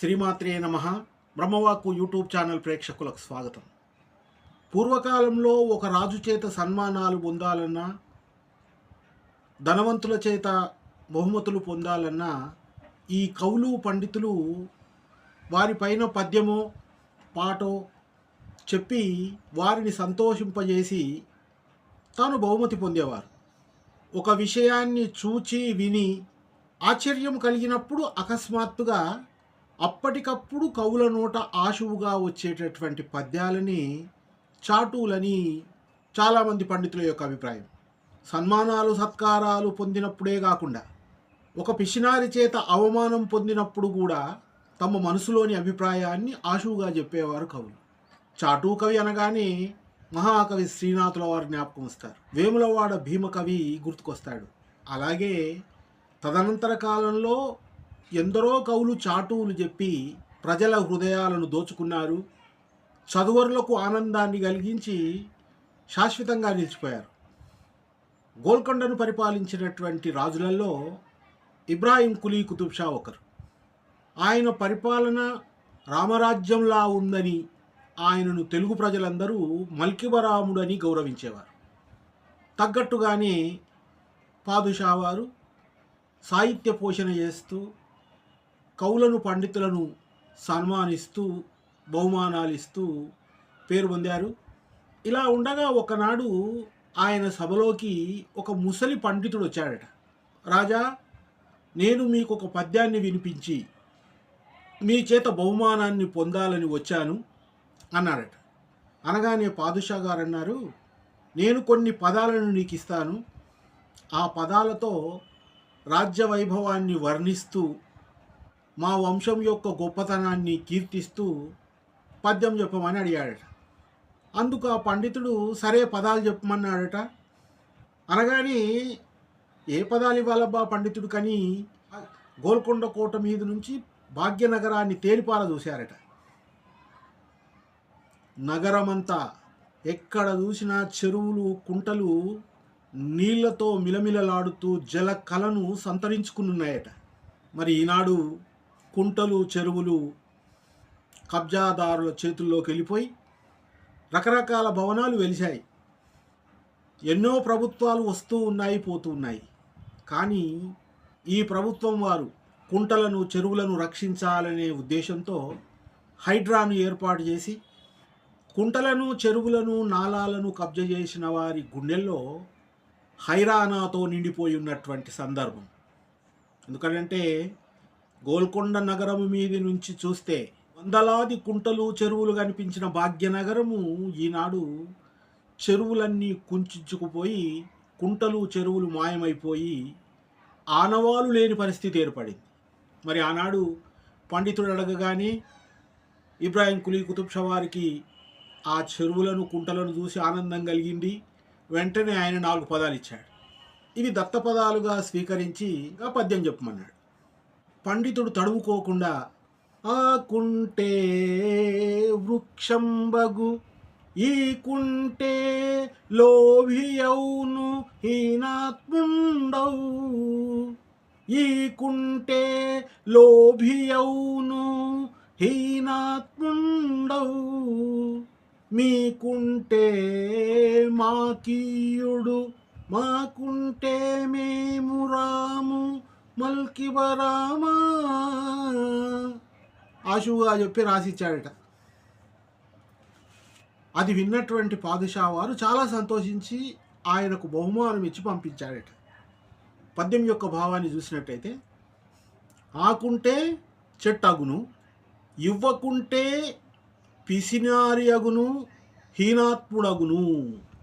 శ్రీమాత్రే నమ. బ్రహ్మవాక్కు YouTube channel ప్రేక్షకులకు స్వాగతం. పూర్వకాలంలో ఒక రాజు చేత సన్మానాలు పొందాలన్నా ధనవంతుల చేత బహుమతులు పొందాలన్నా ఈ కవులు పండితులు వారిపైన పద్యమో పాటో చెప్పి వారిని సంతోషింపజేసి తాను బహుమతి పొందేవారు. ఒక విషయాన్ని చూచి విని ఆశ్చర్యం కలిగినప్పుడు అకస్మాత్తుగా అప్పటికప్పుడు కవుల నోట ఆశువుగా వచ్చేటటువంటి పద్యాలని చాటులని చాలామంది పండితుల యొక్క అభిప్రాయం. సన్మానాలు సత్కారాలు పొందినప్పుడే కాకుండా ఒక పిసినారి చేత అవమానం పొందినప్పుడు కూడా తమ మనసులోని అభిప్రాయాన్ని ఆశువుగా చెప్పేవారు కవులు. చాటు కవి అనగానే మహాకవి శ్రీనాథుల వారు జ్ఞాపకం వస్తారు. వేములవాడ భీమకవి గుర్తుకొస్తాడు. అలాగే తదనంతర కాలంలో ఎందరో కవులు చాటువులు చెప్పి ప్రజల హృదయాలను దోచుకున్నారు చదువరులకు ఆనందాన్ని కలిగించి శాశ్వతంగా నిలిచిపోయారు. గోల్కొండను పరిపాలించినటువంటి రాజులలో ఇబ్రాహీం కులీ కుతుబ్ షా ఒకరు. ఆయన పరిపాలన రామరాజ్యంలా ఉందని ఆయనను తెలుగు ప్రజలందరూ మల్కివరాముడని గౌరవించేవారు. తగ్గట్టుగానే పాదుషా వారు సాహిత్య పోషణ చేస్తూ కవులను పండితులను సన్మానిస్తూ బహుమానాలు ఇస్తూ పేరు పొందారు. ఇలా ఉండగా ఒకనాడు ఆయన సభలోకి ఒక ముసలి పండితుడు వచ్చాడట. రాజా నేను మీకు ఒక పద్యాన్ని వినిపించి మీ చేత బహుమానాన్ని పొందాలని వచ్చాను అన్నాడట. అనగానే పాదుషా గారు అన్నారు నేను కొన్ని పదాలను నీకు ఇస్తాను. ఆ పదాలతో రాజ్య వైభవాన్ని వర్ణిస్తూ మా వంశం యొక్క గొప్పతనాన్ని కీర్తిస్తూ పద్యం చెప్పమని అడిగాడట. అందుకు ఆ పండితుడు సరే పదాలు చెప్పమన్నాడట. అనగానే ఏ పదాలు ఇవ్వాలబ్బా పండితుడు కని? గోల్కొండ కోట మీద నుంచి భాగ్యనగరాన్ని తేలిపార చూశారట. నగరమంతా ఎక్కడ చూసినా చెరువులు కుంటలు నీళ్ళతో మిలమిలలాడుతూ జల కలను సంతరించుకున్నాయట మరి ఈనాడు కుంటలు చెరువులు కబ్జాదారుల చేతుల్లోకి వెళ్ళిపోయి రకరకాల భవనాలు వెలిశాయి. ఎన్నో ప్రభుత్వాలు వస్తూ ఉన్నాయి పోతూ ఉన్నాయి. కానీ ఈ ప్రభుత్వం వారు కుంటలను చెరువులను రక్షించాలనే ఉద్దేశంతో హైడ్రాను ఏర్పాటు చేసి కుంటలను చెరువులను నాలాలను కబ్జ చేసిన వారి గుండెల్లో హైరానాతో నిండిపోయి ఉన్నటువంటి సందర్భం. ఎందుకంటే గోల్కొండ నగరం మీది నుంచి చూస్తే వందలాది కుంటలు చెరువులు కనిపించిన భాగ్యనగరము ఈనాడు చెరువులన్నీ కుంచుకుపోయి కుంటలు చెరువులు మాయమైపోయి ఆనవాలు లేని పరిస్థితి ఏర్పడింది. మరి ఆనాడు పండితుడు అడగగానే ఇబ్రాహిం కులీ కుతుబ్ షవారికి వారికి ఆ చెరువులను కుంటలను చూసి ఆనందం కలిగింది. వెంటనే ఆయన నాలుగు పదాలు ఇచ్చాడు. ఇవి దత్త పదాలుగా స్వీకరించి ఆ పద్యం చెప్పమన్నాడు. పండితుడు తడువుకోకుండా ఆ కుంటే వృక్షంబగు ఈ కుంటే లోభియౌను హీనాత్ముండవు. ఈ కుంటే లోభియౌను హీనాత్ముండవు. మీకుంటే మాకీయుడు మాకుంటే మేము రాము. మల్కివరామా ఆశువుగా చెప్పి రాసిచ్చాడట. అది విన్నటువంటి పాదుషా వారు చాలా సంతోషించి ఆయనకు బహుమానం ఇచ్చి పంపించాడట. పద్యం యొక్క భావాన్ని చూసినట్టయితే ఆకుంటే చెట్టగును ఇవ్వకుంటే పిసినారి అగును హీనాత్ముడగును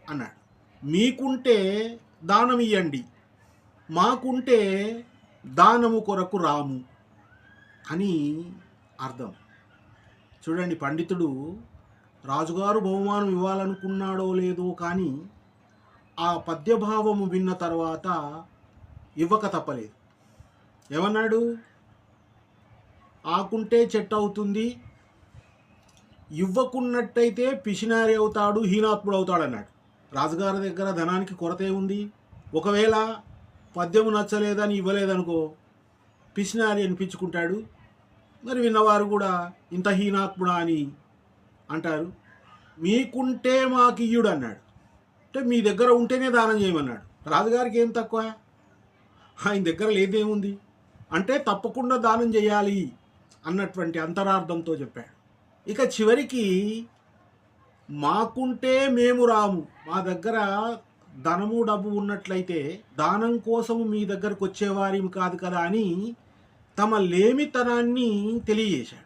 అన్నాడు. మీకుంటే దానం ఇయ్యండి మాకుంటే దానము కొరకు రాము అని అర్థం. చూడండి పండితుడు రాజుగారు బహుమానం ఇవ్వాలనుకున్నాడో లేదో కానీ ఆ పద్యభావము విన్న తర్వాత ఇవ్వక తప్పలేదు. ఏమన్నాడు? ఆకుంటే చెట్టు అవుతుంది ఇవ్వకున్నట్టయితే పిషినారి అవుతాడు హీనాత్ముడు అవుతాడు అన్నాడు రాజుగారి దగ్గర ధనానికి కొరత ఉంది ఒకవేళ పద్యము నచ్చలేదని ఇవ్వలేదనుకో పిసినారి అనిపించుకుంటాడు మరి విన్నవారు కూడా ఇంత హీనాత్ముడా అని అంటారు. మీకుంటే మాకు ఇయ్యుడు అన్నాడు. అంటే మీ దగ్గర ఉంటేనే దానం చేయమన్నాడు. రాజుగారికి ఏం తక్కువ? ఆయన దగ్గర లేదేముంది? అంటే తప్పకుండా దానం చేయాలి అన్నటువంటి అంతరార్థంతో చెప్పాడు. ఇక చివరికి మాకుంటే మేము రాము. మా దగ్గర ధనము డబ్బు ఉన్నట్లయితే దానం కోసం మీ దగ్గరకు వచ్చేవారి కాదు కదా అని తమ లేమితనాన్ని తెలియజేశాడు.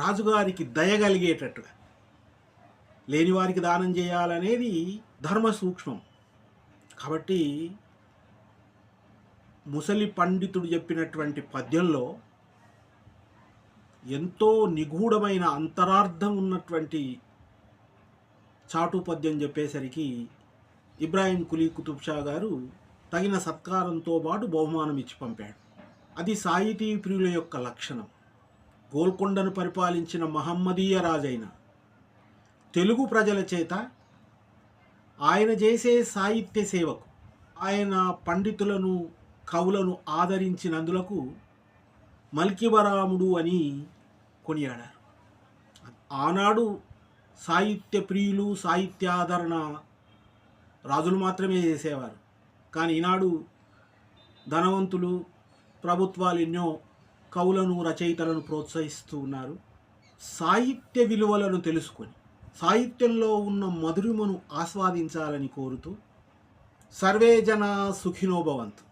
రాజుగారికి దయగలిగేటట్టుగా లేని వారికి దానం చేయాలనేది ధర్మ సూక్ష్మం. కాబట్టి ముసలి పండితుడు చెప్పినటువంటి పద్యంలో ఎంతో నిగూఢమైన అంతరార్థం ఉన్నటువంటి చాటు పద్యం చెప్పేసరికి ఇబ్రాహీం కులీ కుతుబ్ షా గారు తగిన సత్కారంతో పాటు బహుమానం ఇచ్చి పంపాడు. అది సాహితీ ప్రియుల యొక్క లక్షణం. గోల్కొండను పరిపాలించిన మహమ్మదీయ రాజైన తెలుగు ప్రజల చేత ఆయన చేసే సాహిత్య సేవకు ఆయన పండితులను కవులను ఆదరించినందులకు మల్కివరాముడు అని కొనియాడారు. ఆనాడు సాహిత్య ప్రియులు సాహిత్యాదరణ రాజులు మాత్రమే చేసేవారు. కానీ ఈనాడు ధనవంతులు ప్రభుత్వాలు ఎన్నో కవులను రచయితలను ప్రోత్సహిస్తూ ఉన్నారు. సాహిత్య విలువలను తెలుసుకొని సాహిత్యంలో ఉన్న మధురిమను ఆస్వాదించాలని కోరుతూ సర్వే జన సుఖినోభవంతు